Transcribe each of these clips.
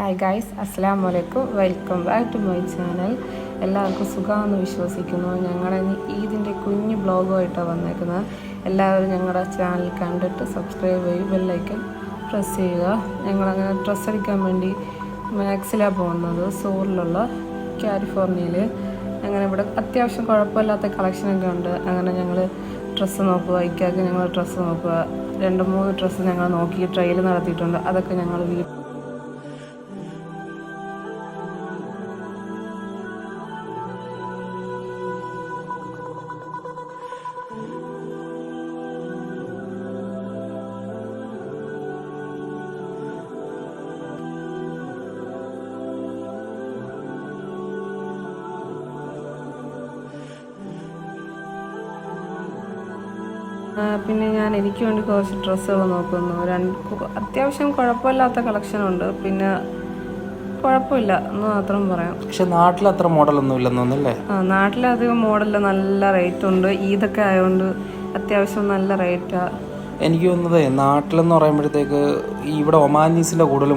Hi guys അസ്സാം വലൈക്കും welcome back to my channel എല്ലാവർക്കും സുഖമാണെന്ന് വിശ്വസിക്കുന്നു. ഞങ്ങളുടെ ഈദിന്റെ കുഞ്ഞു ബ്ലോഗുമായിട്ടാണ് വന്നേക്കുന്നത് എല്ലാവരും ഞങ്ങളുടെ ചാനൽ കണ്ടിട്ട് സബ്സ്ക്രൈബ് ചെയ്യും ബെല്ലൈക്കൻ പ്രസ് ചെയ്യുക. ഞങ്ങളങ്ങനെ ഡ്രസ്സ് എടുക്കാൻ വേണ്ടി മാക്സിലാണ് പോകുന്നത് സോറിലുള്ള കാലിഫോർണിയയിൽ അങ്ങനെ ഇവിടെ അത്യാവശ്യം കുഴപ്പമില്ലാത്ത കളക്ഷനൊക്കെ ഉണ്ട്. അങ്ങനെ ഞങ്ങൾ ഡ്രസ്സ് നോക്കുക ഇക്കാക്ക് ഞങ്ങൾ ഡ്രസ്സ് നോക്കുക. രണ്ട് മൂന്ന് ഡ്രസ്സ് ഞങ്ങൾ നോക്കി ട്രയൽ നടത്തിയിട്ടുണ്ട്. അതൊക്കെ ഞങ്ങൾ വീട്ടിൽ പിന്നെ ഞാൻ എനിക്ക് വേണ്ടി കുറച്ച് ഡ്രസ്സുകൾ നോക്കുന്നു. രണ്ട് അത്യാവശ്യം കുഴപ്പമില്ലാത്ത കളക്ഷൻ ഉണ്ട്. പിന്നെ കുഴപ്പമില്ല എന്ന് മാത്രം പറയാം. പക്ഷെ നാട്ടിൽ അത്ര മോഡലൊന്നും ഇല്ലെന്നൊന്നല്ലേ ആ നാട്ടിലധികം മോഡലിൽ നല്ല റേറ്റ് ഉണ്ട്. ഈദൊക്കെ ആയതുകൊണ്ട് അത്യാവശ്യം നല്ല റേറ്റാ എനിക്ക് തോന്നുന്നത് നാട്ടിലെന്ന് പറയുമ്പോഴത്തേക്ക് ഇവിടെ ഒമാനീസിന്റെ കൂടുതൽ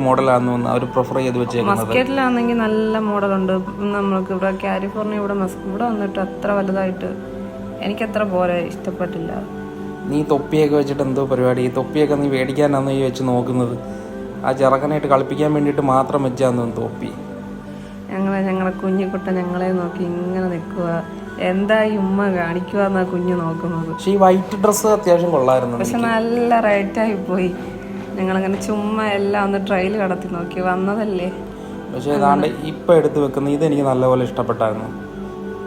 തോന്നുന്നു. അവർ പ്രിഫർ ചെയ്ത് വെച്ചേക്കുന്നത്. മസ്കറ്റിലാണെങ്കിൽ നല്ല മോഡലുണ്ട്. നമ്മൾക്ക് ഇവിടെ കാലിഫോർണിയ ഇവിടെ ഇവിടെ വന്നിട്ട് അത്ര വലുതായിട്ട് എനിക്കത്ര പോലെ ഇഷ്ടപ്പെട്ടില്ല. നീ തൊപ്പിയൊക്കെ വെച്ചിട്ട് എന്തോ പരിപാടി? ഈ തൊപ്പിയൊക്കെ നീ മേടിക്കാനാന്ന് ഈ വെച്ച് നോക്കുന്നത്? ആ ചെറുക്കനായിട്ട് കളിപ്പിക്കാൻ വേണ്ടിയിട്ട് മാത്രം വെച്ചാന്ന് തൊപ്പി? ഞങ്ങളെ ഞങ്ങളെ കുഞ്ഞിക്കുട്ട ഞങ്ങളെ നോക്കി ഇങ്ങനെ നിൽക്കുക എന്താ ഈ ഉമ്മ കാണിക്കുക എന്നാ കുഞ്ഞ് നോക്കുന്നത്? പക്ഷെ ഈ വൈറ്റ് ഡ്രസ്സ് അത്യാവശ്യം കൊള്ളായിരുന്നു പക്ഷെ നല്ല റേറ്റായി പോയി. ഞങ്ങളങ്ങനെ ചുമ്മാ എല്ലാം ഒന്ന് ട്രയൽ കടത്തി നോക്കി. വന്നതല്ലേ? പക്ഷെ ഏതാണ്ട് ഇപ്പം എടുത്തു വെക്കുന്ന ഇത് എനിക്ക് നല്ലപോലെ ഇഷ്ടപ്പെട്ടായിരുന്നു.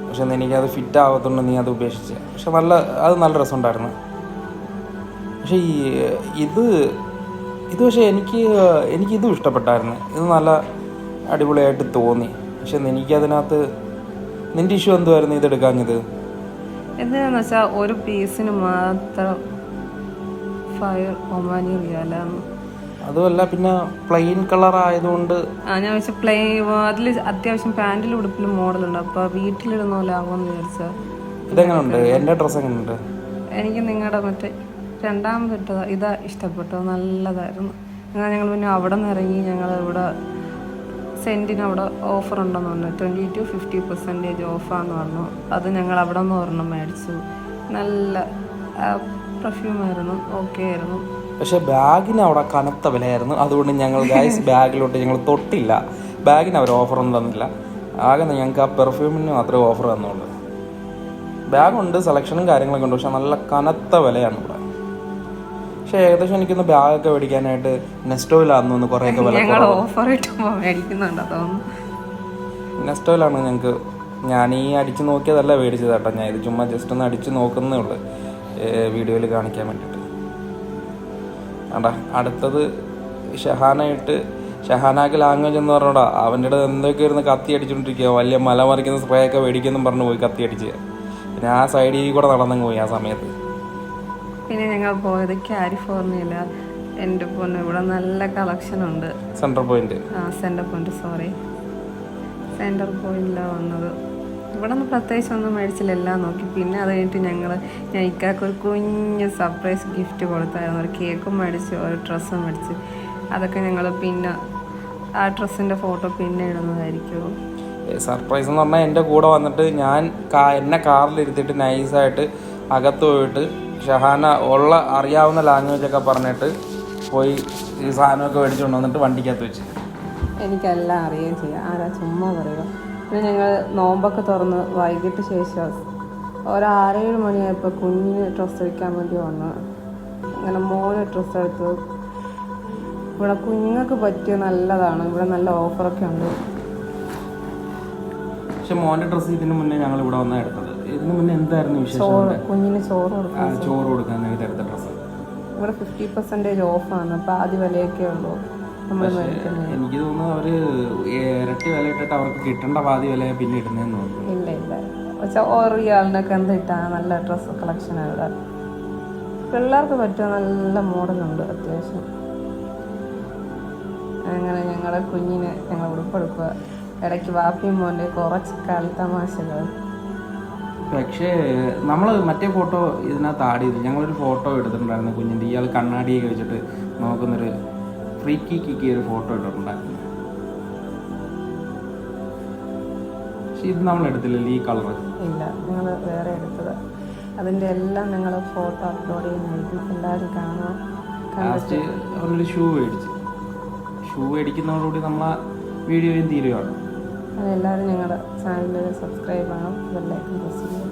പക്ഷെ എനിക്കത് ഫിറ്റ് ആവത്തുകൊണ്ട് നീ അത് ഉപേക്ഷിച്ച്. പക്ഷെ നല്ല അത് നല്ല രസമുണ്ടായിരുന്നു. പക്ഷെ ഈ ഇത് ഇത് പക്ഷേ എനിക്ക് എനിക്കിതും ഇഷ്ടപ്പെട്ടായിരുന്നു. ഇത് നല്ല അടിപൊളിയായിട്ട് തോന്നി. പക്ഷെ എനിക്കതിനകത്ത് നിന്റെ ഇഷ്യൂ എന്തുമായിരുന്നു ഇത് എടുക്കാഞ്ഞത് എന്തിനാന്ന് വെച്ചാൽ ഒരു പീസിന് മാത്രം ഫയർ ഒമാനി അതുമല്ല പിന്നെ പ്ലെയിൻ കളർ ആയതുകൊണ്ട് ആ ഞാൻ വെച്ച പ്ലെയിൻ അതിൽ അത്യാവശ്യം പാന്റിൽ ഉടുപ്പിലും മോഡലുണ്ട് അപ്പോൾ വീട്ടിലിടുന്ന പോലെ ആകുമെന്ന് വിചാരിച്ചാൽ ഇതെങ്ങനെയുണ്ട് എന്റെ ഡ്രസ്സ് എങ്ങനെയുണ്ട് എനിക്ക് നിങ്ങളുടെ മറ്റേ രണ്ടാമത് ഇട്ടത് ഇതാ ഇഷ്ടപ്പെട്ടു നല്ലതായിരുന്നു. എന്നാൽ ഞങ്ങൾ പിന്നെ അവിടെ നിന്ന് ഇറങ്ങി ഞങ്ങൾ ഇവിടെ സെന്റിന് അവിടെ ഓഫർ ഉണ്ടെന്ന് പറഞ്ഞു. ട്വന്റി ടു ഫിഫ്റ്റി പെർസെന്റേജ് ഓഫാന്ന് പറഞ്ഞു. അത് ഞങ്ങൾ അവിടെ നിന്ന് ഒരെണ്ണം മേടിച്ചു. നല്ല പെർഫ്യൂം ആയിരുന്നു ഓക്കെ ആയിരുന്നു. പക്ഷേ ബാഗിന് അവിടെ കനത്ത വിലയായിരുന്നു. അതുകൊണ്ട് ഞങ്ങൾ ഗൈസ് ബാഗിലോട്ട് ഞങ്ങൾ തൊട്ടില്ല. ബാഗിന് അവർ ഓഫർ ഒന്നും തന്നില്ല. ആകെ ഞങ്ങൾക്ക് ആ പെർഫ്യൂമിന് മാത്രമേ ഓഫർ തന്നുള്ളൂ. ബാഗുണ്ട് സെലക്ഷനും കാര്യങ്ങളൊക്കെ ഉണ്ട്. പക്ഷെ നല്ല കനത്ത വിലയാണ് ഇവിടെ. പക്ഷെ ഏകദേശം എനിക്കൊന്ന് ബാഗൊക്കെ മേടിക്കാനായിട്ട് നെസ്റ്റോയിലാന്ന് തോന്നുന്നു കുറേയൊക്കെ വില ഞങ്ങൾ ഓഫർ ഇട്ടുമ്പോൾ മേടിക്കുന്നുണ്ട് തോന്നുന്നു. നെസ്റ്റോയിലാണ് ഞങ്ങൾക്ക് ഞാൻ ഈ അടിച്ച് നോക്കിയതല്ല മേടിച്ചത് കേട്ടോ. ഞാൻ ഇത് ചുമ്മാ ജസ്റ്റ് ഒന്ന് അടിച്ച് നോക്കുന്നേ ഉള്ളൂ. വീഡിയോയിൽ കാണിക്കാൻ വേണ്ടിട്ട്. അടാ അടുത്തത് ഷഹാനായിട്ട് ഷഹാനാക്ക് ലാംഗ്വേജ് എന്ന് പറഞ്ഞോടാ. അവന്റെ അടുത്ത് എന്തൊക്കെ ഇരുന്ന് കത്തി അടിച്ചുകൊണ്ടിരിക്കുക വലിയ മല മറിക്കുന്ന സ്പ്രേ ഒക്കെ മേടിക്കുന്നു പറഞ്ഞു പോയി കത്തി അടിച്ച്. പിന്നെ ആ സൈഡിൽ കൂടെ നടന്നങ്ങ് പോയി ആ സമയത്ത്. പിന്നെ ഞങ്ങൾ പോയത് കാലിഫോർണിയയില എന്റെ പൊന്ന് ഇവിടെ നല്ല കളക്ഷൻ ഉണ്ട്. സെന്റർ പോയിന്റ് ആ സെന്റർ പോയിന്റ് സോറി സെന്റർ പോയിന്റിലാണ് വന്നത്. ഇവിടെ നിന്ന് പ്രത്യേകിച്ച് ഒന്നും മേടിച്ചില്ല എല്ലാം നോക്കി. പിന്നെ അത് കഴിഞ്ഞിട്ട് ഞങ്ങൾ ഞാൻ ഇക്കാക്ക് ഒരു കുഞ്ഞ് സർപ്രൈസ് ഗിഫ്റ്റ് കൊടുത്തായിരുന്നു. ഒരു കേക്കും മേടിച്ച് ഒരു ഡ്രസ്സും മേടിച്ച്. അതൊക്കെ ഞങ്ങൾ പിന്നെ ആ ഡ്രസ്സിന്റെ ഫോട്ടോ പിന്നെ ഇടുന്നതായിരിക്കും. സർപ്രൈസ് എന്ന് പറഞ്ഞാൽ എന്റെ കൂടെ വന്നിട്ട് ഞാൻ എന്നെ കാറിലിരുത്തിയിട്ട് നൈസായിട്ട് അകത്ത് പോയിട്ട് ഷഹാന ഉള്ള അറിയാവുന്ന ലാംഗ്വേജ് ഒക്കെ പറഞ്ഞിട്ട് പോയി ഈ സാധനമൊക്കെ മേടിച്ചുകൊണ്ട് വന്നിട്ട് വണ്ടിക്കകത്ത് വെച്ച്. എനിക്കെല്ലാം അറിയുകയും ചെയ്യാം. ആരാ ചുമ്മാ പറയുക. പിന്നെ ഞങ്ങൾ നോമ്പൊക്കെ തുറന്ന് വൈകിട്ട് ശേഷം ഒരു ആറേഴ് മണിയായപ്പോൾ കുഞ്ഞിന് ഡ്രസ്സ് എടുക്കാൻ വേണ്ടി വന്നു. അങ്ങനെ മോന് ഡ്രസ്സ് എടുത്തു. ഇവിടെ കുഞ്ഞുങ്ങൾക്ക് പറ്റിയ നല്ലതാണ്. ഇവിടെ നല്ല ഓഫറൊക്കെ ഉണ്ട്. പക്ഷെ മോന്റെ ഡ്രസ്സ് ഇതിന് മുന്നേ ഞങ്ങൾ ഇവിടെ വന്നാൽ എടുത്തത് ഇതിന് മുന്നേ എന്തായിരുന്നു വിശേഷം? ചോറ് കുഞ്ഞിന് ചോറ് കൊടുക്കും ആ, ചോറ് കൊടുക്കാനായിട്ട് എടുത്ത ഡ്രസ്സ്. ഇവിടെ ഫിഫ്റ്റി പെർസെന്റേജ് ഓഫാണ് അപ്പം ആദ്യ വിലയൊക്കെ ഉള്ളൂ. നമ്മൾ മേടിക്കുന്നത് എനിക്ക് തോന്നുന്നു അവർ ഇരട്ടി വില ഇട്ടിട്ട് അവർക്ക് കിട്ടേണ്ട പാതി വില പിന്നെ ഇടുന്നതെന്ന് തോന്നുന്നു. ഇല്ല ഇല്ല. പക്ഷെ എന്ത് ഇട്ടാ നല്ല ഡ്രസ്സ് കളക്ഷൻ ഇവിടെ. പിള്ളേർക്ക് പറ്റിയ നല്ല മോഡലുണ്ട് അത്യാവശ്യം. അങ്ങനെ ഞങ്ങളുടെ കുഞ്ഞിന് ഞങ്ങൾ ഉടുപ്പെടുക്കുക ഇടയ്ക്ക് വാപ്പിയും മോന്റെ കുറച്ച് കളി തമാശകൾ പക്ഷേ നമ്മൾ മറ്റേ ഫോട്ടോ ഇതിനകത്ത് ആഡ് ചെയ്തു ഞങ്ങളൊരു ഫോട്ടോ എടുത്തിട്ടുണ്ടായിരുന്നു കുഞ്ഞിന്റെ. ഇയാൾ കണ്ണാടിയൊക്കെ വെച്ചിട്ട് നോക്കുന്നൊരു ഫ്രീ കിക്കി ഒരു ഫോട്ടോ ഇട്ടിട്ടുണ്ടായിരുന്നു. ഇത് നമ്മൾ എടുത്തില്ലല്ലോ ഈ കളർ ഇല്ല നിങ്ങൾ വേറെ എടുത്തത്. അതിന്റെ എല്ലാം നിങ്ങൾ ഫോട്ടോ അപ്ലോഡ് ചെയ്യുന്നതായിരിക്കും എല്ലാവരും കാണാം ഷൂ മേടിച്ച്. ഷൂ മേടിക്കുന്നതോടുകൂടി നമ്മൾ വീഡിയോയും തീരുവാണ്. അതെല്ലാവരും ഞങ്ങളുടെ ചാനലിൽ സബ്സ്ക്രൈബ് ചെയ്യണം ബെല്ലൈക്കൻ പ്രസ് ചെയ്യുക